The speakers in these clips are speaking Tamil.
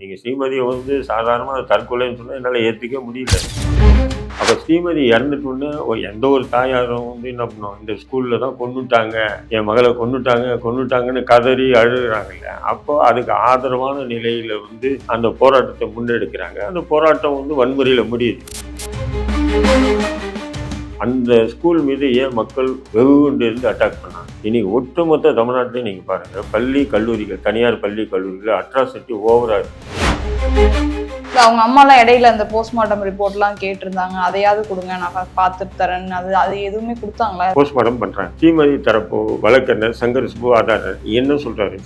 நீங்கள் ஸ்ரீமதியை வந்து சாதாரணமாக தற்கொலைன்னு சொன்னால் என்னால் ஏற்றுக்க முடியல. அப்போ ஸ்ரீமதி இறந்துட்டோன்னே எந்த ஒரு தாயாரும் வந்து என்ன பண்ணோம்? இந்த ஸ்கூலில் தான் கொண்டுட்டாங்க என் மகளை கொன்னுட்டாங்க கொண்டுட்டாங்கன்னு கதறி அழுகுறாங்கல்ல அப்போ அதுக்கு ஆதரவான நிலையில் வந்து அந்த போராட்டத்தை முன்னெடுக்கிறாங்க. அந்த போராட்டம் வந்து வன்முறையில் முடியுது. அந்த ஸ்கூல் மீது ஏன் மக்கள் வெகுண்டு இருந்து அட்டாக் பண்ணாங்க? இன்றைக்கி ஒட்டுமொத்த தமிழ்நாட்டிலையும் நீங்கள் பாருங்கள் பள்ளி கல்லூரிகள் தனியார் பள்ளி கல்லூரிகள் அட்ராசிட்டி ஓவராக இருக்குது இல்லை அவங்க அம்மாலாம் இடையில அந்த போஸ்ட்மார்ட்டம் ரிப்போர்ட்லாம் கேட்டிருந்தாங்க. அதையாவது கொடுங்க நான் பார்த்துட்டு தரேன் அது அது எதுவுமே கொடுத்தாங்களா? போஸ்ட்மார்ட்டம் பண்ணுறாங்க ஸ்ரீமதி தரப்பு வழக்கறிஞர் சங்கர் சுப்பு ஆதாரர் என்ன சொல்கிறாரு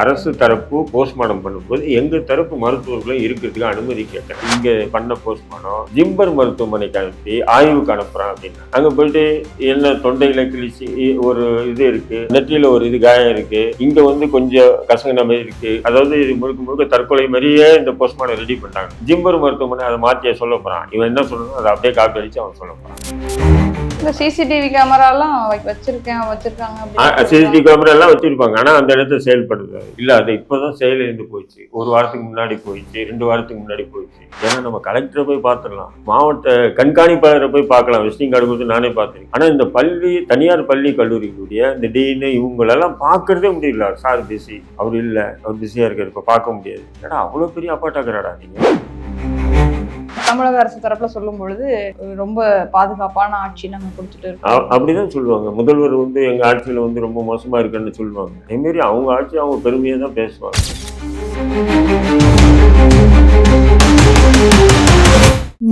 அரசு தரப்பு போஸ்ட்மார்ட்டம் பண்ணும்போது எங்கள் தரப்பு மருத்துவர்களும் இருக்கிறதுக்கு அனுமதி கேட்டேன். இங்கே பண்ண போஸ்ட்மார்ட்டம் ஜிம்பர் மருத்துவமனைக்கு அனுப்பி ஆய்வுக்கு அனுப்புறான் அப்படின்னா. அங்கே போயிட்டு என்ன தொண்டையில் கிழிச்சு ஒரு இது இருக்குது நெற்றியில் ஒரு இது காயம் இருக்குது இங்கே வந்து கொஞ்சம் கசங்கின மாதிரி இருக்குது அதாவது இது முழுக்க முழுக்க தற்கொலை மாதிரியே இந்த போஸ்ட்மார்ட்டம் ரெடி பண்ணுறாங்க ஜிம்பர் மருத்துவமனை அதை மாற்றிய சொல்ல போறான். இவன் என்ன சொல்லணும் அதை அப்படியே காப்பி அடித்து அவன் சொல்ல போறான். இந்த சிசிடிவி கேமராலாம் வச்சிருக்கேன் வச்சிருக்காங்க சிசிடிவி கேமரா எல்லாம் வச்சிருப்பாங்க. ஆனா அந்த இடத்துல செயல்படுது. இல்ல அது இப்பதான் செயலிழந்து போயிடுச்சு. ஒரு வாரத்துக்கு முன்னாடி போயிடுச்சு ரெண்டு வாரத்துக்கு முன்னாடி போயிடுச்சு. ஏன்னா நம்ம கலெக்டரை போய் பார்த்துடலாம். மாவட்ட கண்காணிப்பாளரை போய் பார்க்கலாம். விசிட்டிங் கார்டு கொடுத்து நானே பார்த்துருக்கேன். ஆனா இந்த பள்ளி தனியார் பள்ளி கல்லூரிகளுடைய இந்த டீனு இவங்களெல்லாம் பார்க்கறதே முடியல. சார் பிஸி அவர் இல்லை. அவர் பிஸியா இருக்காரு. இப்ப பார்க்க முடியாது. ஏன்னா அவ்வளவு பெரிய அப்பாட்டாக்குறாடா நீங்க? தமிழக அரசு தரப்புல சொல்லும் பொழுது ரொம்ப பாதுகாப்பான ஆட்சி நாங்க கொடுத்துட்டு இருக்கோம். அப்படிதான் சொல்லுவாங்க. முதல்வர் வந்து எங்க ஆட்சியில வந்து ரொம்ப மோசமா இருக்குன்னு சொல்லுவாங்க. அதேமாரி அவங்க ஆட்சி அவங்க பெருமையா தான் பேசுவாங்க.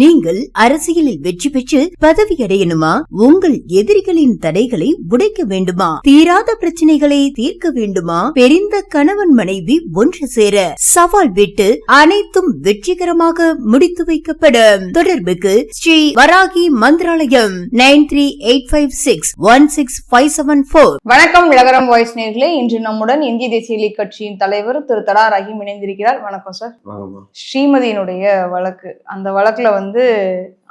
நீங்கள் அரசியலில் வெற்றி பெற்று பதவி அடையணுமா உங்கள் எதிரிகளின் தடைகளை உடைக்க வேண்டுமா? தீராத பிரச்சனைகளை தீர்க்க வேண்டுமா? பெரிந்த கணவன் மனைவி ஒன்று சேர சவால் விட்டு அனைத்தும் வெற்றிகரமாக முடித்து வைக்கப்படும். தொடர்புக்கு Shri Varahi Mantralayam nine three eight five six one six five seven four. வணக்கம் விளகரம் வாய்ஸ் நேர்களே. இன்று நம்முடன் இந்திய தேசிய லீக் கட்சியின் தலைவர் திரு தடா ரஹீம் இணைந்திருக்கிறார். வணக்கம் சார். ஸ்ரீமதியினுடைய வழக்கு. அந்த வழக்குல வந்து வந்து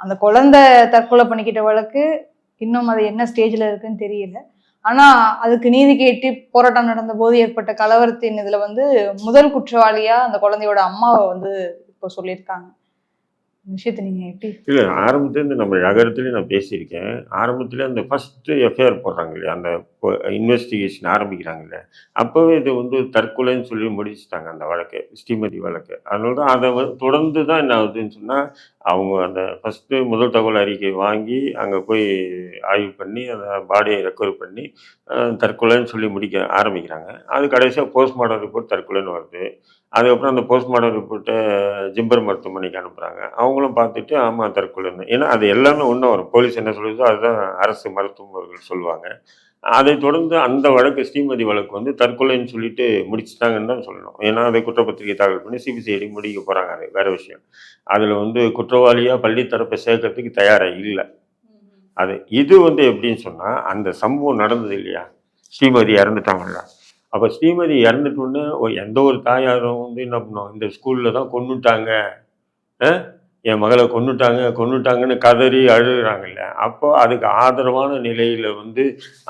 அந்த குழந்தை தற்கொலை பண்ணிக்கிட்ட வழக்கு இன்னும் அது என்ன ஸ்டேஜில் இருக்குன்னு தெரியல. ஆனால் அதுக்கு நீதி கேட்டு போராட்டம் நடந்த போது ஏற்பட்ட கலவரத்தின் இதில் வந்து முதல் குற்றவாளியாக அந்த குழந்தையோட அம்மாவை வந்து இப்போ சொல்லியிருக்காங்க. விஷயத்தை நீங்க எப்படி இல்லை ஆரம்பத்துலேருந்து நம்ம நகரத்துலேயும் நான் பேசியிருக்கேன். ஆரம்பத்தில் அந்த ஃபஸ்ட்டு எஃப்ஐஆர் போடுறாங்க இல்லையா? அந்த இன்வெஸ்டிகேஷன் ஆரம்பிக்கிறாங்கல்ல. அப்போவே இது வந்து தற்கொலைன்னு சொல்லி முடிச்சுட்டாங்க அந்த வழக்கு ஸ்ரீமதி வழக்கு. அதனால தான் அதை வந்து தொடர்ந்து தான் என்ன ஆகுதுன்னு சொன்னால் அவங்க அந்த ஃபஸ்ட்டு முதல் தகவல் அறிக்கை வாங்கி அங்கே போய் ஆய்வு பண்ணி அந்த பாடியை ரெக்கவர் பண்ணி தற்கொலைன்னு சொல்லி முடிக்க ஆரம்பிக்கிறாங்க. அது கடைசியாக போஸ்ட்மார்ட்டம் ரிப்போர்ட் தற்கொலைன்னு வருது. அதுக்கப்புறம் அந்த போஸ்ட்மார்ட்டம் ரிப்போர்ட்டை ஜிம்பர் மருத்துவமனைக்கு அனுப்புகிறாங்க அவங்களும் பார்த்துட்டு ஆமாம் தற்கொலைன்னு. ஏன்னா அது எல்லாமே ஒன்றும் வரும். போலீஸ் என்ன சொல்லுதோ அதுதான் அரசு மருத்துவர்கள் சொல்லுவாங்க. அதை தொடர்ந்து அந்த வழக்கு ஸ்ரீமதி வழக்கு வந்து தற்கொலைன்னு சொல்லிட்டு முடிச்சுட்டாங்கன்னு தான் சொல்லணும். ஏன்னா அதை குற்றப்பத்திரிகை தாக்கல் பண்ணி சிபிசிஐடி முடிக்க போகிறாங்க அது வேறு விஷயம். அதில் வந்து குற்றவாளியாக பள்ளி தரப்பை சேர்க்கறதுக்கு தயாராக இல்லை. அது இது வந்து எப்படின்னு சொன்னால் அந்த சம்பவம் நடந்தது இல்லையா? ஸ்ரீமதி இறந்துட்டாங்கல்ல. அப்போ ஸ்ரீமதி இறந்துட்டோன்னே எந்த ஒரு தாயாரும் வந்து என்ன பண்ணோம் இந்த ஸ்கூலில் தான் கொண்டுட்டாங்க அஹ், என் மகளை கொன்னுட்டாங்க கொன்னுட்டாங்கன்னு கதறி அழுகிறாங்கல்ல. அப்போ அதுக்கு ஆதரவான நிலையில் வந்து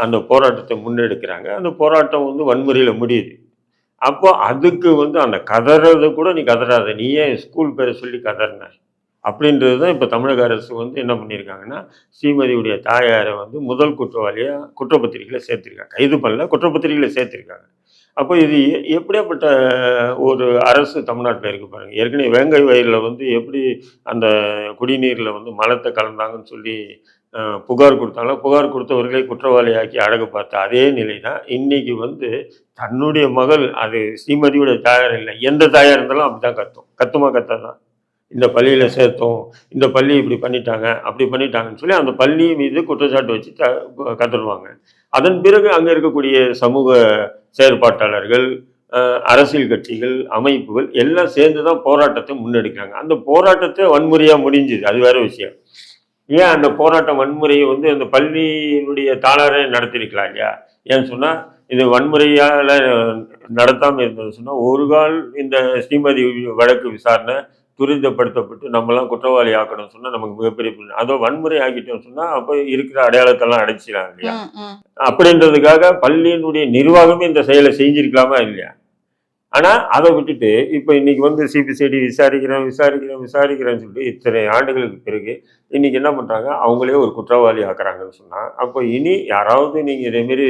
அந்த போராட்டத்தை முன்னெடுக்கிறாங்க. அந்த போராட்டம் வந்து வன்முறையில் முடியுது. அப்போ அதுக்கு வந்து அந்த கதறதை கூட நீ கதறாத. நீ ஏன் ஸ்கூல் பேரை சொல்லி கதறின? அப்படின்றது தான் இப்போ தமிழக அரசு வந்து என்ன பண்ணியிருக்காங்கன்னா ஸ்ரீமதியுடைய தாயாரை வந்து முதல் குற்றவாளியாக குற்றப்பத்திரிகையில் சேர்த்திருக்காங்க. கைது பண்ணல குற்றப்பத்திரிகையில் சேர்த்திருக்காங்க. அப்போ இது எப்படியாப்பட்ட ஒரு அரசு தமிழ்நாட்டில் இருக்கு பாருங்க. ஏற்கனவே வேங்கை வயலில் வந்து எப்படி அந்த குடிநீரில் வந்து மலத்தை கலந்தாங்கன்னு சொல்லி புகார் கொடுத்தாங்களோ புகார் கொடுத்தவர்களை குற்றவாளியாக்கி அழகு பார்த்த அதே நிலை தான் இன்னைக்கு வந்து தன்னுடைய மகள் அது ஸ்ரீமதியோட தாயார் இல்லை எந்த தாயார் இருந்தாலும் அப்படி தான் கத்தும். கத்துமா தான் இந்த பள்ளியில் சேர்த்தோம் இந்த பள்ளி இப்படி பண்ணிட்டாங்க அப்படி பண்ணிட்டாங்கன்னு சொல்லி அந்த பள்ளி மீது குற்றச்சாட்டு வச்சு த கத்துடுவாங்க அதன் பிறகு அங்கே இருக்கக்கூடிய சமூக செயற்பாட்டாளர்கள் அரசியல் கட்சிகள் அமைப்புகள் எல்லாம் சேர்ந்து தான் போராட்டத்தை முன்னெடுக்கிறாங்க. அந்த போராட்டத்தை வன்முறையாக முடிஞ்சுது. அது வேற விஷயம். ஏன் அந்த போராட்டம் வன்முறையை வந்து அந்த பள்ளியினுடைய தாளரே நடத்திருக்கலாம் இல்லையா? ஏன்னு சொன்னால் இது வன்முறையால் நடத்தாமல் இருந்தது சொன்னால் ஒரு கால் இந்த ஸ்ரீமதி வழக்கு விசாரணை துரிதப்படுத்தப்பட்டு நம்மலாம் குற்றவாளி ஆக்கணும்னு சொன்னால் நமக்கு மிகப்பெரிய. அதோ வன்முறை ஆக்கிட்டோம்னு சொன்னால் அப்போ இருக்கிற அடையாளத்தெல்லாம் அடைச்சிடலாம் இல்லையா. அப்படின்றதுக்காக பள்ளியினுடைய நிர்வாகமே இந்த செயலை செஞ்சிருக்கலாமா இல்லையா ஆனால் அதை விட்டுட்டு இப்போ இன்னைக்கு வந்து சிபிசிஐடி விசாரிக்கிறேன் விசாரிக்கிறேன் விசாரிக்கிறேன்னு சொல்லிட்டு இத்தனை ஆண்டுகளுக்கு பிறகு இன்னைக்கு என்ன பண்ணுறாங்க அவங்களே ஒரு குற்றவாளி ஆக்குறாங்கன்னு சொன்னால் அப்போ இனி யாராவது நீங்கள் இதேமாரி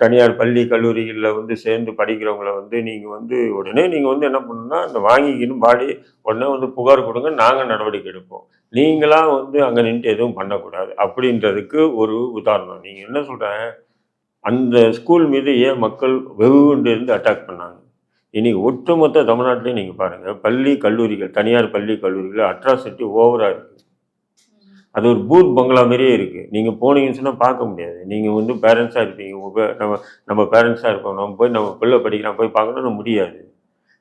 தனியார் பள்ளி கல்லூரிகளில் வந்து சேர்ந்து படிக்கிறவங்கள வந்து நீங்கள் வந்து உடனே நீங்கள் வந்து என்ன பண்ணணும்னா இந்த வாங்கிக்கின்னு பாடி உடனே வந்து புகார் கொடுங்க நாங்கள் நடவடிக்கை எடுப்போம். நீங்களாம் வந்து அங்கே நின்று எதுவும் பண்ணக்கூடாது. அப்படின்றதுக்கு ஒரு உதாரணம். நீங்கள் என்ன சொல்கிறேன் அந்த ஸ்கூல் மீது ஏன் மக்கள் வெகுண்டு இருந்து அட்டாக் பண்ணாங்க? இன்னைக்கு ஒட்டுமொத்த தமிழ்நாட்டிலையும் நீங்கள் பாருங்கள் பள்ளி கல்லூரிகள் தனியார் பள்ளி கல்லூரிகள் அட்ராசிட்டி ஓவராக இருக்குது அது ஒரு பூத் பங்களா மாதிரியே இருக்குது நீங்கள் போனீங்கன்னு சொன்னால் பார்க்க முடியாது. நீங்கள் வந்து பேரண்ட்ஸாக இருப்பீங்க. உங்கள் நம்ம நம்ம பேரண்ட்ஸாக இருப்போம். நம்ம போய் நம்ம பிள்ளை படிக்கிறான் போய் பார்க்கணும்னு முடியாது.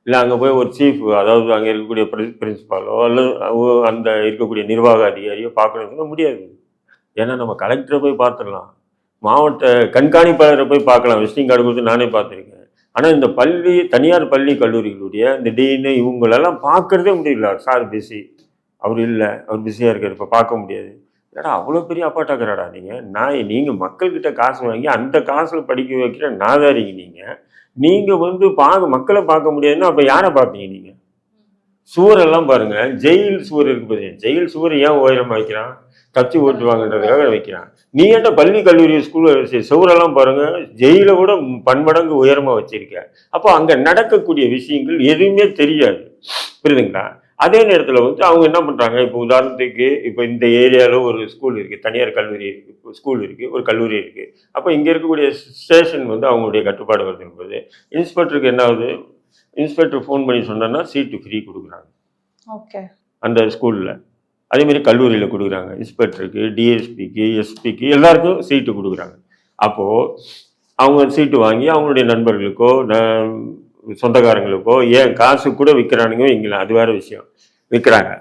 இல்லை அங்கே போய் ஒரு சீஃப் அதாவது அங்கே இருக்கக்கூடிய பிரின்சிபாலோ அல்லது அந்த இருக்கக்கூடிய நிர்வாக அதிகாரியோ பார்க்கணும்னு சொன்னால் முடியாது. ஏன்னா நம்ம கலெக்டரை போய் பார்த்துடலாம். மாவட்ட கண்காணிப்பாளரை போய் பார்க்கலாம். விசிட்டிங் கார்டு கொடுத்து நானே பார்த்துருக்கேன். ஆனால் இந்த பள்ளி தனியார் பள்ளி கல்லூரிகளுடைய இந்த டீனு இவங்களெல்லாம் பார்க்குறதே முடியல. சார் பிஸி அவர் இல்லை அவர் பிஸியாக இருக்கார் இப்போ பார்க்க முடியாது. ஏடா அவ்வளோ பெரிய அப்பாட்டாக்குறாடா நீங்கள் நான் நீங்கள் மக்கள்கிட்ட காசு வாங்கி அந்த காசில் படிக்க வைக்கிற நாதாரிங்க நீங்கள் நீங்கள் வந்து பார்க்க மக்களை பார்க்க முடியாதுன்னா அப்போ யாரை பார்ப்பீங்க நீங்கள் சுவரெல்லாம் பாருங்கள் ஜெயில் சுவர் இருக்கு பார்த்தீங்க ஜெயில் சுவர் ஏன் உயரமாக வைக்கிறான்? தச்சு ஓட்டுவாங்கன்றதுக்காக வைக்கிறான். நீ ஏன்டா பள்ளி கல்லூரி ஸ்கூல் சுவரெல்லாம் பாருங்கள் ஜெயிலை விட பன்மடங்கு உயரமாக வச்சுருக்க. அப்போ அங்கே நடக்கக்கூடிய விஷயங்கள் எதுவுமே தெரியாது. புரியுதுங்களா? அதே நேரத்தில் வந்து அவங்க என்ன பண்ணுறாங்க இப்போ உதாரணத்துக்கு இப்போ இந்த ஏரியாவில் ஒரு ஸ்கூல் இருக்குது தனியார் கல்லூரி இருக்குது ஸ்கூல் இருக்குது ஒரு கல்லூரி இருக்குது அப்போ இங்கே இருக்கக்கூடிய ஸ்டேஷன் வந்து அவங்களுடைய கட்டுப்பாடு வருது என்பது. இன்ஸ்பெக்டருக்கு என்ன ஆகுது? இன்ஸ்பெக்டர் ஃபோன் பண்ணி சொன்னா சீட்டு ஃப்ரீ கொடுக்குறாங்க. ஓகே அந்த ஸ்கூலில் அதேமாரி கல்லூரியில் கொடுக்குறாங்க. இன்ஸ்பெக்டருக்கு டிஎஸ்பிக்கு எஸ்பிக்கு எல்லாருக்கும் சீட்டு கொடுக்குறாங்க. அப்போது அவங்க சீட்டு வாங்கி அவங்களுடைய நண்பர்களுக்கோ சொந்தக்காரங்களுக்கோ ஏன் காசு கூட விற்கிறானுங்க வைங்களேன் அது வேற விஷயம். விற்கிறாங்க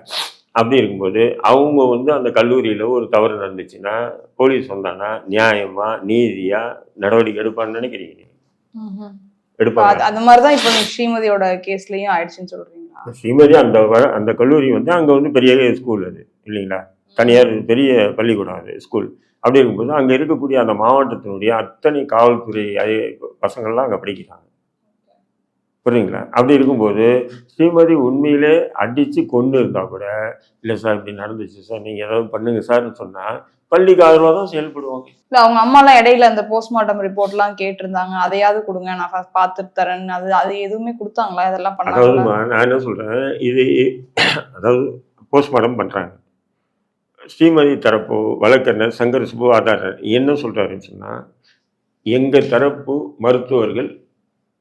அப்படி இருக்கும்போது அவங்க வந்து அந்த கல்லூரியில் ஒரு தவறு நடந்துச்சுன்னா போலீஸ் வந்தானா நியாயமா நீதியா நடவடிக்கை எடுப்பான்னு நினைக்கிறீங்க? எடுப்பாங்க அது மாதிரி தான் இப்போ ஸ்ரீமதியோட கேஸ்லயும் ஆயிடுச்சுன்னு சொல்றீங்களா? ஸ்ரீமதி அந்த அந்த கல்லூரி வந்து அங்கே வந்து பெரிய ஸ்கூல் அது இல்லைங்களா? தனியார் பெரிய பள்ளிக்கூடம் அது ஸ்கூல். அப்படி இருக்கும்போது அங்கே இருக்கக்கூடிய அந்த மாவட்டத்தினுடைய அத்தனை காவல்துறை பசங்கள்லாம் அங்கே படிக்கிறாங்க. புரியுங்களா அப்படி இருக்கும்போது ஸ்ரீமதி உண்மையிலே அடித்து கொண்டு இருந்தால் கூட இல்லை சார் இப்படி நடந்துச்சு சார் நீங்கள் ஏதாவது பண்ணுங்க சார்னு சொன்னால் பள்ளிக்கு ஆதரவாக தான் செயல்படுவாங்க. இல்ல அவங்க அம்மா எல்லாம் இடையில அந்த போஸ்ட்மார்ட்டம் ரிப்போர்ட் எல்லாம் கேட்டிருந்தாங்க. அதையாவது கொடுங்க நான் பார்த்துட்டு தரேன். அது அது எதுவுமே கொடுத்தாங்களா? இதெல்லாம் பண்ணாங்களா? அதாவதுமா நான் என்ன சொல்கிறேன் இது அதாவது போஸ்ட்மார்ட்டம் பண்ணுறாங்க ஸ்ரீமதி தரப்பு வழக்கறிஞர் சங்கர் சுப்பு ஆதாரர் என்ன சொல்கிறாருன்னு சொன்னால் எங்கள் தரப்பு மருத்துவர்கள்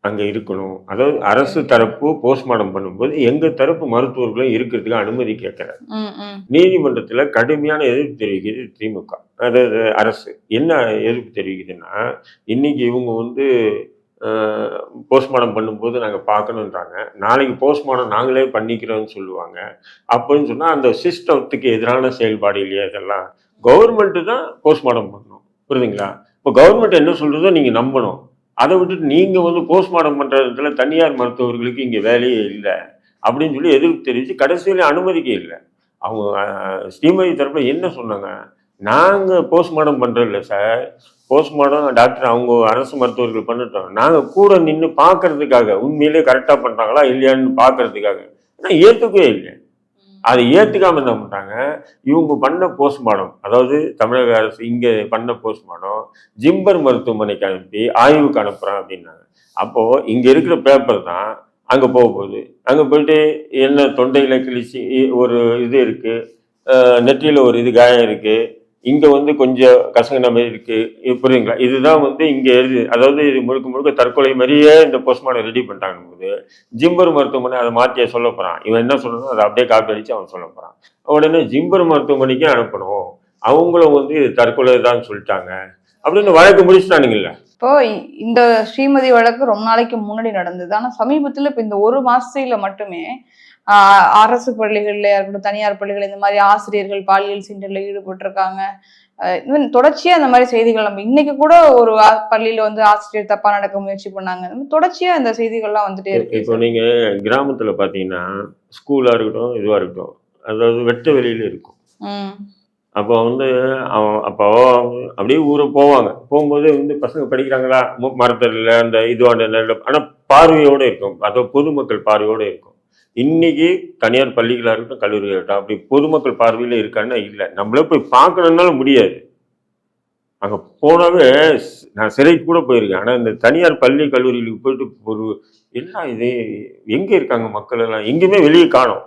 அங்கே இருக்கணும். அதாவது அரசு தரப்பு போஸ்ட்மார்ட்டம் பண்ணும்போது எங்கள் தரப்பு மருத்துவர்களும் இருக்கிறதுக்கு அனுமதி கேட்குறாரு. நீதிமன்றத்தில் கடுமையான எதிர்ப்பு தெரிவிக்குது திமுக. அதாவது அரசு. என்ன எதிர்ப்பு தெரிவிக்குதுன்னா இன்னைக்கு இவங்க வந்து போஸ்ட்மார்ட்டம் பண்ணும்போது நாங்கள் பார்க்கணுன்றாங்க. நாளைக்கு போஸ்ட்மார்ட்டம் நாங்களே பண்ணிக்கிறோம்னு சொல்லுவாங்க. அப்படின்னு சொன்னால் அந்த சிஸ்டத்துக்கு எதிரான செயல்பாடு இல்லையா இதெல்லாம்? கவர்மெண்ட்டு தான் போஸ்ட்மார்ட்டம் பண்ணணும். புரியுதுங்களா? இப்போ கவர்மெண்ட் என்ன சொல்றதோ நீங்கள் நம்பணும். அதை விட்டுட்டு நீங்கள் வந்து போஸ்ட்மார்ட்டம் பண்ணுறதுல தனியார் மருத்துவர்களுக்கு இங்கே வேலையே இல்லை அப்படின்னு சொல்லி எதிர்ப்பு தெரிவித்து கடைசியில் அனுமதிக்க இல்லை. அவங்க ஸ்ரீமதி தரப்பில் என்ன சொன்னாங்க? நாங்கள் போஸ்ட்மார்ட்டம் பண்ணுறதில்ல சார் போஸ்ட்மார்ட்டம் டாக்டர் அவங்க அரசு மருத்துவர்கள் பண்ணிட்டோம். நாங்கள் கூட நின்று பார்க்கறதுக்காக உண்மையிலே கரெக்டாக பண்ணுறாங்களா இல்லையான்னு பார்க்கறதுக்காக. ஆனால் ஏற்றுக்கவே இல்லை. அதை ஏற்றுக்காம என்ன பண்ணுறாங்க இவங்க பண்ண போஸ்ட்மார்டம் அதாவது தமிழக அரசு இங்கே பண்ண போஸ்ட்மார்டம் ஜிம்பர் மருத்துவமனைக்கு அனுப்பி ஆய்வுக்கு அனுப்புகிறேன் அப்படின்னாங்க. அப்போது இங்கே இருக்கிற பேப்பர் தான் அங்கே போக போகுது. அங்கே போயிட்டு என்ன தொண்டையில் கிழிச்சு ஒரு இது இருக்குது நெற்றியில் ஒரு இது காயம் இருக்குது இங்கே வந்து கொஞ்சம் கசங்கின மாதிரி இருக்குது புரியுங்களா? இதுதான் வந்து இங்கே எழுதி அதாவது இது முழுக்க முழுக்க தற்கொலை மாதிரியே இந்த போஸ்ட்மார்ட்டம் ரெடி பண்ணிட்டாங்க போது ஜிம்பர் மருத்துவமனை அதை மாற்றிய சொல்ல போகிறான் இவன் என்ன சொல்லணும் அதை அப்படியே காப்பி அடித்து அவன் சொல்ல போகிறான் உடனே ஜிம்பர் மருத்துவமனைக்கே அனுப்பணும். அவங்களும் வந்து இது தற்கொலை தான் சொல்லிட்டாங்க. அப்படின்னு வழக்கு முடிச்சிட்டானுங்கல்ல. இப்போ இ- இந்த ஸ்ரீமதி வழக்கு ரொம்ப நாளைக்கு முன்னாடி நடந்தது. ஆனால் சமீபத்தில் இப்போ இந்த ஒரு மாசத்துல மட்டுமே அரசு பள்ளிகள்ல இருக்கட்டும் தனியார் பள்ளிகள் இந்த மாதிரி ஆசிரியர்கள் பாலியல் சீண்டல்ல ஈடுபட்டிருக்காங்க. ஆஹ் இன்னும் தொடர்ச்சியா இந்த மாதிரி செய்திகள் நம்ம இன்னைக்கு கூட ஒரு பள்ளியில வந்து ஆசிரியர் தப்பா நடக்க முயற்சி பண்ணாங்க. இந்த மாதிரி தொடர்ச்சியா இந்த செய்திகள்லாம் வந்துட்டே இருக்கு. இப்போ நீங்கள் கிராமத்தில் பார்த்தீங்கன்னா ஸ்கூலாக இருக்கட்டும் இதுவாக இருக்கட்டும் அதாவது வெட்ட வெளியில் இருக்கும். அப்போ வந்து அவன் அப்போ அப்படியே ஊரை போவாங்க. போகும்போது வந்து பசங்க படிக்கிறாங்களா? மரத்தில் அந்த இதுவாண்ட ஆனால் பார்வையோடு இருக்கும். அதாவது பொதுமக்கள் பார்வையோடு இருக்கும். இன்னைக்கு தனியார் பள்ளிகளாக இருக்கட்டும் கல்லூரிகளாக இருக்கட்டும் அப்படி பொதுமக்கள் பார்வையில் இருக்கான்னா இல்லை. நம்மளே போய் பார்க்கணுன்னாலும் முடியாது. அங்கே போனாவே நான் சிறைக்கு கூட போயிருக்கேன். ஆனால் இந்த தனியார் பள்ளி கல்லூரிகளுக்கு போயிட்டு ஒரு என்ன இது எங்கே இருக்காங்க மக்கள் எல்லாம்? எங்கேயுமே வெளியே காணோம்.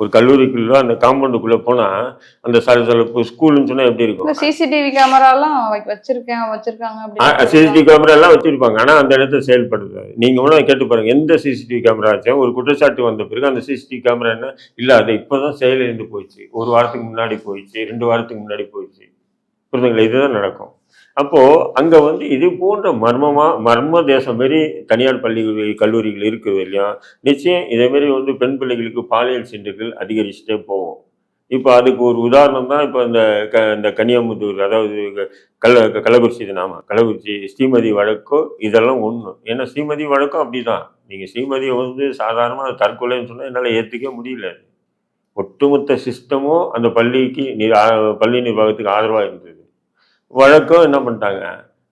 ஒரு கல்லூரிக்குள்ள அந்த காம்பவுண்டுக்குள்ளே போனால் அந்த சலசலப்பு ஸ்கூல்னு சொன்னால் எப்படி இருக்கும்? சிசிடிவி கேமராலாம் வச்சிருக்கேன் வச்சிருக்காங்க சிசிடிவி கேமரா எல்லாம் வச்சிருப்பாங்க. ஆனா அந்த இடத்துல செயல்படுது நீங்க கூட கேட்டு பாருங்க எந்த சிசிடிவி கேமரா ஆச்சும் ஒரு குற்றச்சாட்டு வந்த பிறகு அந்த சிசிடிவி கேமரா என்ன? இல்ல அது இப்பதான் செயலிழந்து போயிடுச்சு ஒரு வாரத்துக்கு முன்னாடி போயிடுச்சு ரெண்டு வாரத்துக்கு முன்னாடி போயிடுச்சு. புரியுதுங்களா இதுதான் நடக்கும். அப்போது அங்கே வந்து இது போன்ற மர்மமாக மர்ம தேசம் மாரி தனியார் பள்ளி கல்லூரிகள் இருக்குது இல்லையா? நிச்சயம் இதேமாரி வந்து பெண் பிள்ளைகளுக்கு பாலியல் சென்றுகள் அதிகரிச்சுட்டே போகும். இப்போ அதுக்கு ஒரு உதாரணம் தான் இப்போ இந்த க இந்த கன்னியாமுத்தூர் அதாவது கள்ள கள்ளக்குறிச்சி இது நாம கள்ளக்குறிச்சி ஸ்ரீமதி வழக்கோ இதெல்லாம் ஒன்று ஏன்னா ஸ்ரீமதி வழக்கம் அப்படிதான். நீங்கள் ஸ்ரீமதியை வந்து சாதாரணமாக தற்கொலைன்னு சொன்னால் என்னால் ஏற்றுக்க முடியல. ஒட்டுமொத்த சிஸ்டமும் அந்த பள்ளிக்கு நி- பள்ளி நிர்வாகத்துக்கு ஆதரவாக இருந்தது. வழக்கம் என்ன பண்ணிட்டாங்க?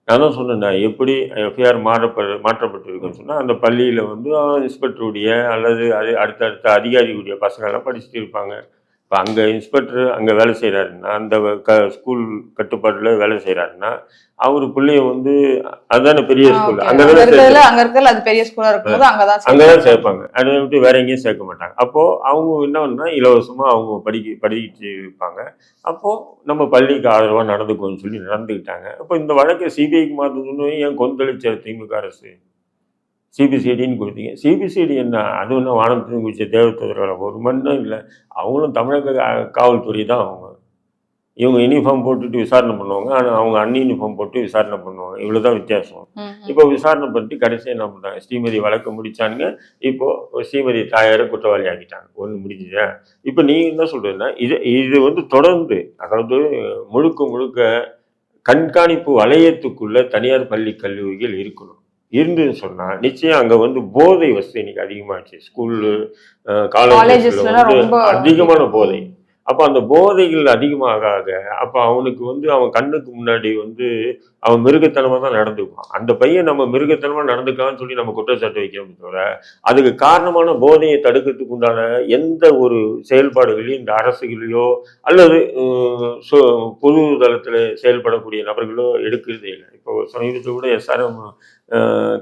நான் தான் சொன்னேன் எப்படி எஃப்ஐஆர் மாறப்ப மாற்றப்பட்டிருக்குன்னு சொன்னால் அந்த பள்ளியில் வந்து இன்ஸ்பெக்டருடைய அல்லது அது அடுத்தடுத்த அதிகாரியுடைய பசங்கள்லாம் படிச்சுட்டு இருப்பாங்க. இப்போ அங்கே இன்ஸ்பெக்டர் அங்கே வேலை செய்கிறாருன்னா அந்த க ஸ்கூல் கட்டுப்பாட்டில் வேலை செய்கிறாருன்னா அவர் பிள்ளைய வந்து அதுதானே பெரிய ஸ்கூல். அங்கே தானே அங்க இருக்கிறதுல அது பெரிய ஸ்கூலா இருக்கும்போது அங்கதான் அங்கே தான் சேர்ப்பாங்க. அதை விட்டு வேற எங்கேயும் சேர்க்க மாட்டாங்க. அப்போது அவங்க என்ன பண்ணா இலவசமாக அவங்க படிக்க படிக்கிட்டு இருப்பாங்க. அப்போது நம்ம பள்ளிக்கு ஆதரவாக நடந்துக்கோன்னு சொல்லி நடந்துக்கிட்டாங்க. அப்போ இந்த வழக்கை சிபிஐக்கு மாற்றுதுன்னு ஏன் கொந்தளிச்சார் திமுக அரசு? சிபிசிஐடின்னு கொடுத்தீங்க. சிபிசிஐடி என்ன? அது ஒன்றும் வானத்தின் குறிச்ச தேவத்தோதரோட ஒரு மண்ணும் இல்லை. அவங்களும் தமிழக காவல்துறை தான் அவங்க. இவங்க யூனிஃபார்ம் போட்டுட்டு விசாரணை பண்ணுவாங்க. ஆனால் அவங்க அன் யூனிஃபார்ம் போட்டு விசாரணை பண்ணுவாங்க. இவ்வளோ தான் வித்தியாசம். இப்போ விசாரணை பண்ணிட்டு கடைசியாக என்ன பண்ணுறாங்க ஸ்ரீமதி வழக்கு முடிச்சானுங்க இப்போ ஸ்ரீமதி தாயாரை குற்றவாளி ஆக்கிட்டாங்க. ஒன்று முடிஞ்சுதா? இப்போ நீ என்ன சொல்றதுன்னா இது இது வந்து தொடர்ந்து அதாவது முழுக்க முழுக்க கண்காணிப்பு வளையத்துக்குள்ள தனியார் பள்ளி கல்லூரிகள் இருக்கணும். இருந்துன்னு சொன்னா நிச்சயம் அங்க வந்து போதை வசதி இன்னைக்கு அதிகமாச்சு ஸ்கூல்லு காலேஜஸ்ல வந்து அதிகமான போதை. அப்போ அந்த போதைகள் அதிகமாக ஆக அப்போ அவனுக்கு வந்து அவன் கண்ணுக்கு முன்னாடி வந்து அவன் மிருகத்தனமாக தான் நடந்துக்குவான். அந்த பையன் நம்ம மிருகத்தனமாக நடந்துக்கான்னு சொல்லி நம்ம குற்றச்சாட்டு வைக்கிறோம் தவிர அதுக்கு காரணமான போதையை தடுக்கிறதுக்கு உண்டான எந்த ஒரு செயல்பாடுகளையும் இந்த அரசுகளையோ அல்லது சு- பொது தளத்தில் செயல்படக்கூடிய நபர்களோ எடுக்கிறதே இல்லை. இப்போ சமீபத்தில் கூட எஸ்ஆர்எம்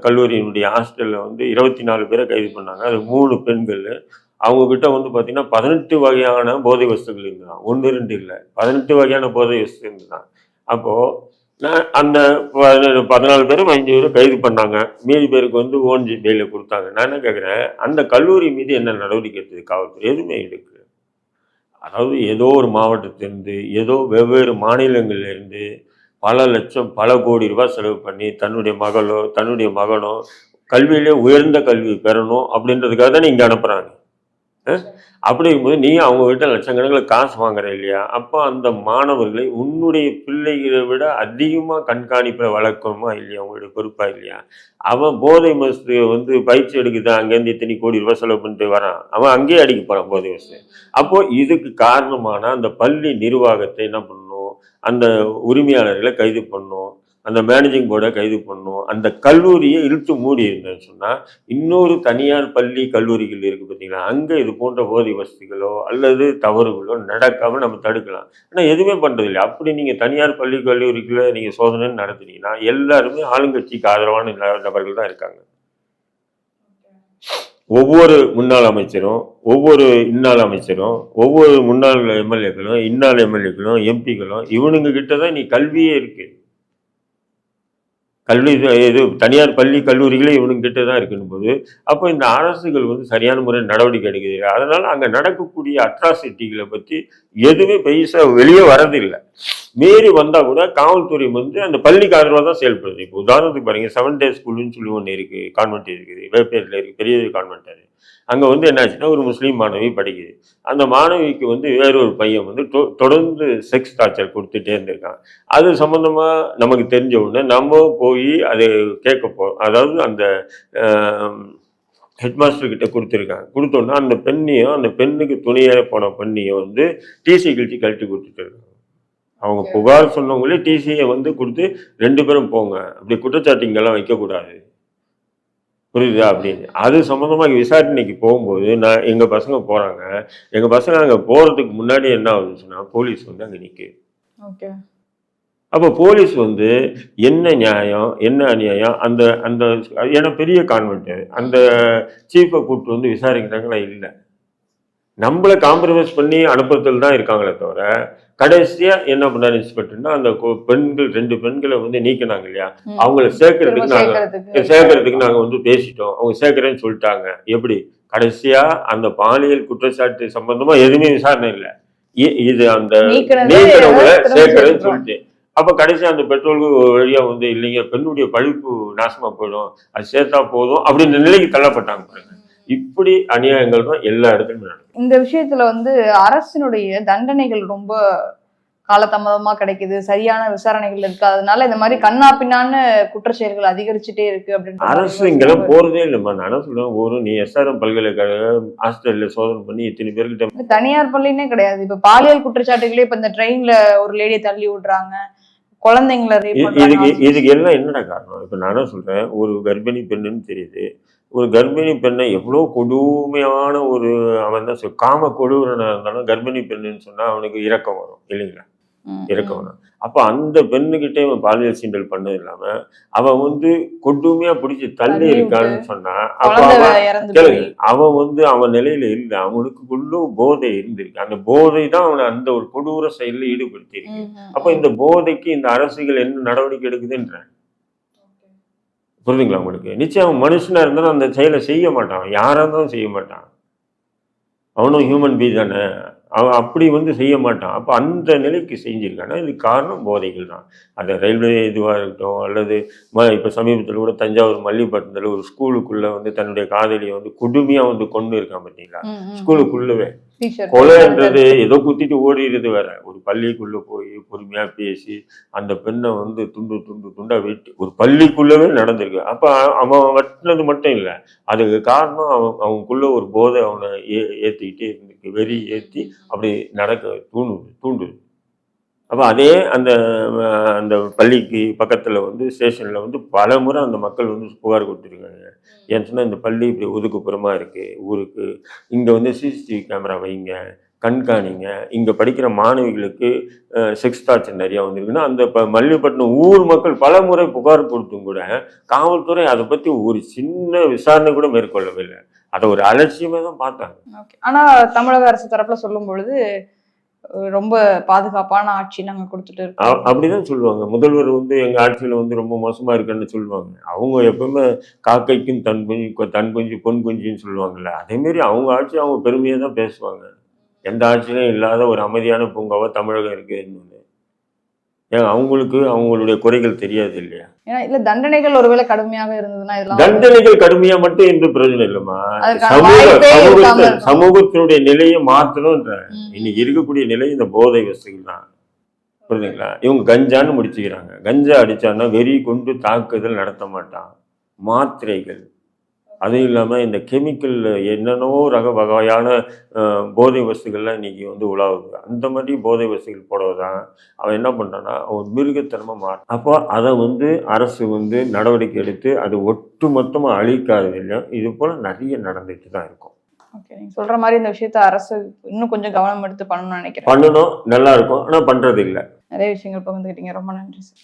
கல்லூரியினுடைய ஹாஸ்டலில் வந்து இருபத்தி நாலு பேரை கைது பண்ணாங்க. அது மூணு பெண்கள். அவங்க கிட்ட வந்து பார்த்தீங்கன்னா பதினெட்டு வகையான போதை வஸ்துகள் இருந்தான் ஒன்று ரெண்டு இல்லை. பதினெட்டு வகையான போதை வஸ்து இருந்தான் அப்போது நான் அந்த பதினேழு பதினாலு பேர் பதினஞ்சு பேர் கைது பண்ணாங்க. மீதி பேருக்கு வந்து ஓன்ஜி பெயில கொடுத்தாங்க. நான் என்ன கேட்குறேன் அந்த கல்லூரி மீது என்ன நடவடிக்கை எடுத்தது? காவல்துறை? எதுவுமே எடுக்கு அதாவது ஏதோ ஒரு மாவட்டத்திலிருந்து ஏதோ வெவ்வேறு மாநிலங்கள்லேருந்து பல லட்சம் பல கோடி ரூபாய் செலவு பண்ணி தன்னுடைய மகளோ தன்னுடைய மகனோ கல்வியிலே உயர்ந்த கல்வி பெறணும் அப்படின்றதுக்காக தான் இங்கே அனுப்புகிறாங்க அப்படிங்கும்போது நீ அவங்க கிட்ட லட்சக்கணக்கில் காசு வாங்குற இல்லையா? அப்போ அந்த மாணவர்களை உன்னுடைய பிள்ளைகளை விட அதிகமாக கண்காணிப்பில் வளர்க்கணுமா இல்லையா? உங்களுடைய பொறுப்பா இல்லையா? அவன் போதை மஸ்து வந்து பயிற்சி எடுக்குதான் அங்கேருந்து இத்தனை கோடி ரூபாய் செலவு பண்ணிட்டு வரான்? அவன் அங்கேயே அடிக்க போகிறான் போதை மஸ்து அப்போ இதுக்கு காரணமான அந்த பள்ளி நிர்வாகத்தை என்ன பண்ணணும் அந்த உரிமையாளர்களை கைது பண்ணும். அந்த மேனேஜிங் போர்டை கைது பண்ணணும் அந்த கல்லூரியை இழுத்து மூடி இருந்தேன்னு சொன்னால் இன்னொரு தனியார் பள்ளி கல்லூரிகள் இருக்குது பார்த்தீங்களா அங்கே இது போன்ற போதை வசதிகளோ அல்லது தவறுகளோ நடக்காமல் நம்ம தடுக்கலாம். ஆனால் எதுவுமே பண்ணுறது இல்லை அப்படி நீங்கள் தனியார் பள்ளி கல்லூரிகளை நீங்கள் சோதனை நடத்துனீங்கன்னா எல்லாருமே ஆளுங்கட்சிக்கு ஆதரவான ந- நபர்கள் தான் இருக்காங்க. ஒவ்வொரு முன்னாள் அமைச்சரும் ஒவ்வொரு இன்னாள் அமைச்சரும் ஒவ்வொரு முன்னாள் எம்எல்ஏக்களும் இன்னாள் எம்எல்ஏக்களும் எம்பிக்களும் இவனுங்க கிட்ட தான் நீ கல்வியே இருக்குது கல்வி இது தனியார் பள்ளி கல்லூரிகளே இவனுங்க கிட்ட தான் இருக்கணும் போது அப்போ இந்த அரசுகள் வந்து சரியான முறை நடவடிக்கை எடுக்குது அதனால அங்கே நடக்கக்கூடிய அட்ராசிட்டிகளை பற்றி எதுவுமே பெருசாக வெளியே வரதில்லை மீறி வந்தால் கூட காவல்துறை வந்து அந்த பள்ளிக்கு ஆதரவாக தான் செயல்படுது இப்போ உதாரணத்துக்கு பாருங்க செவன் டே ஸ்கூல்னு சொல்லி ஒன்று இருக்குது கான்வென்ட் இருக்குது. வேப்பேரில் இருக்குது பெரிய கான்வென்ட் அது. அங்கே வந்து என்னாச்சுன்னா ஒரு முஸ்லீம் மாணவி படிக்குது. அந்த மாணவிக்கு வந்து வேறொரு பையன் வந்து தொ- தொடர்ந்து செக்ஸ் டார்ச்சர் கொடுத்துட்டே இருந்திருக்கான். அது சம்மந்தமாக நமக்கு தெரிஞ்ச உடனே நம்ம போய் அது கேட்க போகிறோம் அதாவது அந்த ஹெட்மாஸ்டர்கிட்ட கொடுத்துருக்காங்க. கொடுத்தோன்னா அந்த பெண்ணையும் அந்த பெண்ணுக்கு துணையாக போன பெண்ணையும் வந்து டிசி கழிச்சு கழட்டி கொடுத்துட்டு இருக்காங்க. அவங்க புகார் சொன்னவங்களே டிசியை வந்து கொடுத்து ரெண்டு பேரும் போங்க. அப்படி குற்றச்சாட்டுங்கெல்லாம் வைக்கக்கூடாது. புரியுதா? அப்படின்னு அது சம்மந்தமாக விசாரணைக்கு போகும்போது நான் எங்கள் பசங்க போகிறாங்க எங்கள் பசங்க அங்கே போகிறதுக்கு முன்னாடி என்ன ஆகுதுன்னா போலீஸ் வந்து அங்கே நிற்குது ஓகே அப்போ போலீஸ் வந்து என்ன நியாயம் என்ன அநியாயம் அந்த அந்த ஏன்னா பெரிய கான்வென்ட் அந்த சீஃபை கூப்பிட்டு வந்து விசாரிக்கிறாங்களா? இல்லை. நம்மளை காம்ப்ரமைஸ் பண்ணி அனுப்புறதுல தான் இருக்காங்களே தவிர கடைசியா என்ன பண்ணாரு இன்ஸ்பெக்டர்னா அந்த பெண்கள் ரெண்டு பெண்களை வந்து நீக்கினாங்க இல்லையா. அவங்கள சேர்க்கறதுக்கு நாங்க சேர்க்கறதுக்கு. நாங்க வந்து பேசிட்டோம். அவங்க சேர்க்கறேன்னு சொல்லிட்டாங்க. எப்படி? கடைசியா அந்த பாலியல் குற்றச்சாட்டு சம்பந்தமா எதுவுமே விசாரணை இல்லை. இது அந்த நீக்கிறவங்கள சேர்க்கிறோம். சொல்லிட்டு. அப்ப கடைசியா அந்த பெட்ரோலுக்கு வழியா வந்து இல்லைங்க பெண்ணுடைய பழிப்பு நாசமா போயிடும். அது சேர்த்தா போதும். அப்படின்ற நிலைக்கு தள்ளப்பட்டாங்க பாருங்க. இப்படி அநியாயங்கள் தான் எல்லா இடத்துலயும் நடக்குது. இந்த விஷயத்துல வந்து அரசினுடைய தண்டனைகள் ரொம்ப காலதாமதமா கிடைக்குது. சரியான விசாரணைகள் இருக்காதனால இந்த மாதிரி கண்ணா பின்னான்னு குற்றச்செயல்கள் அதிகரிச்சுட்டே இருக்கு அப்படின்னு அரசு இங்கெல்லாம் போறதே இல்லைம்மா. நான் சொல்றேன்? ஒரு நீ எஸ்ஆர்எம் பல்கலைக்கழக ஹாஸ்டல்ல சோதனை பண்ணி இத்தனை பேர்கிட்ட தனியார் பள்ளினே கிடையாது. இப்ப பாலியல் குற்றச்சாட்டுகளே இப்ப இந்த ட்ரெயின்ல ஒரு லேடியை தள்ளி விடுறாங்க. குழந்தைங்களை. இதுக்கு இதுக்கு எல்லாம் என்னடா காரணம்? இப்ப நான் என்ன சொல்றேன்? ஒரு கர்ப்பிணி பெண்ணுன்னு தெரியுது. ஒரு கர்ப்பிணி பெண்ணை எவ்வளோ கொடுமையான ஒரு அவன் தான் சொல் காம கொடூரனா இருந்தாலும் கர்ப்பிணி பெண்ணுன்னு சொன்னா அவனுக்கு இரக்கம் வரும் இல்லைங்களா? ம், இரக்கம் ம். வரும். அப்ப அந்த பெண்ணுகிட்டே இவன் பாலியல் சீண்டல் பண்ணது இல்லாம அவன் வந்து கொடுமையா பிடிச்சி தள்ளி இருக்கான்னு சொன்னா அப்ப அவன் கேளுங்க வந்து அவன் நிலையில இல்ல அவனுக்குள்ள போதை இருந்திருக்கு. அந்த போதை தான் அவனை அந்த ஒரு கொடூர செயல்ல ஈடுபடுத்தி இருக்கு ம், ம், அப்ப இந்த போதைக்கு இந்த அரசுகள் என்ன நடவடிக்கை எடுக்குதுன்ற புரியுதுங்களா உங்களுக்கு? நிச்சயம் அவன் மனுஷனா இருந்தாலும் அந்த செயலை செய்ய மாட்டான். யாரா இருந்தாலும் செய்ய மாட்டான். அவனும் ஹியூமன் பீ தானே. அவன் அப்படி வந்து செய்ய மாட்டான். அப்போ அந்த நிலைக்கு செஞ்சிருக்கானா? இது காரணம் போதைகள் தான். அது ரயில்வே இதுவாக இருக்கட்டும் அல்லது ம இப்போ சமீபத்தில் கூட தஞ்சாவூர் மல்லிப்பட்டினத்தில் ஒரு ஸ்கூலுக்குள்ளே வந்து தன்னுடைய காதலியை வந்து கொடுமையாக வந்து கொண்டு இருக்கான் பார்த்தீங்களா? ஸ்கூலுக்குள்ளவே. கொலைன்றது ஏதோ குத்திட்டு ஓடிடுறது வேற. ஒரு பள்ளிக்குள்ள போய் பொறுமையா பேசி அந்த பெண்ணை வந்து துண்டு துண்டு துண்டா வெட்டி ஒரு பள்ளிக்குள்ளவே நடந்திருக்கு. அப்ப அவன் வெட்டினது மட்டும் இல்ல அதுக்கு காரணம் அவன் அவனுக்குள்ள ஒரு போதை அவனை ஏ ஏத்திக்கிட்டே இருந்திருக்கு. வெறி ஏத்தி அப்படி நடக்க தூண்டுது தூண்டுது. அப்ப அதே அந்த அந்த பள்ளிக்கு பக்கத்துல வந்து ஸ்டேஷன்ல வந்து பல முறை அந்த மக்கள் வந்து புகார் கொடுத்துருக்காங்க. ஏன்னு சொன்னா இந்த பள்ளி இப்படி ஒதுக்குப்புறமா இருக்கு ஊருக்கு. இங்க வந்து சிசிடிவி கேமரா வைங்க கண்காணிங்க இங்க படிக்கிற மாணவிகளுக்கு செக்ஸ் டார்ச்சர் நிறைய வந்திருக்குன்னா அந்த ப- மல்லிப்பட்டினம் ஊர் மக்கள் பல முறை புகார் கொடுத்தும் கூட காவல்துறை அதை பத்தி ஒரு சின்ன விசாரணை கூட மேற்கொள்ளவே இல்லை. அதை ஒரு அலட்சியமே தான் பார்த்தாங்க. Okay. ஆனா தமிழக அரசு தரப்புல சொல்லும் பொழுது ரொம்ப பாதுகாப்பான ஆட்சி நாங்க கொடுத்துட்டு இருக்கோம். அப்படிதான் சொல்லுவாங்க. முதல்வர் வந்து எங்க ஆட்சியில வந்து ரொம்ப மோசமா இருக்குன்னு சொல்லுவாங்க. அவங்க எப்பவுமே காக்கைக்கும் தன் குஞ்சு கொ- தன் குஞ்சு பொன் குஞ்சுன்னு சொல்லுவாங்கல்ல. அதே மாதிரி அவங்க ஆட்சி அவங்க பெருமையாக தான் பேசுவாங்க. எந்த ஆட்சியிலும் இல்லாத ஒரு அமைதியான பூங்காவா தமிழகம் இருக்குன்னு. ஏன் அவங்களுக்கு அவங்களுடைய குறைகள் தெரியாது இல்லையா? ஏன்னா இல்ல தண்டனைகள் ஒருவேளை கடுமையாக இருந்ததுன்னா இதெல்லாம் தண்டனைகள் கடுமையா மட்டும் எந்த பிரயோஜனம் இல்லைம்மா. சமூக. சமூகத்தினுடைய நிலையை மாற்றணும்ன்ற இன்னைக்கு இருக்கக்கூடிய நிலை இந்த போதை வசதிகள் தான் புரியுதுங்களா இவங்க கஞ்சான்னு முடிச்சுக்கிறாங்க. கஞ்சா அடிச்சான்னா வெறி கொண்டு தாக்குதல் நடத்த மாட்டான். மாத்திரைகள். அதுவும் இல்லாமல் இந்த கெமிக்கல் என்னென்னவோ ரக வகையான போதை வஸ்துகள்லாம் இன்னைக்கு வந்து உலாவுது. அந்த மாதிரி போதை வஸ்துகள் போடதான் அவன் என்ன பண்ணுறான்னா அவன் மிருகத்தனமாக மாட்டான் அப்போ அதை வந்து அரசு வந்து நடவடிக்கை எடுத்து அது ஒட்டு மொத்தமாக அழிக்காது இல்லையா இது போல் நிறைய நடந்துட்டு தான் இருக்கும். ஓகே நீங்க சொல்ற மாதிரி இந்த விஷயத்த அரசு இன்னும் கொஞ்சம் கவனம் எடுத்து பண்ணணும்னு நினைக்கிறேன். பண்ணணும் நல்லா இருக்கும். ஆனால் பண்ணுறது இல்லை நிறைய விஷயங்கள் பகிர்ந்துக்கிட்டீங்க ரொம்ப நன்றி சார்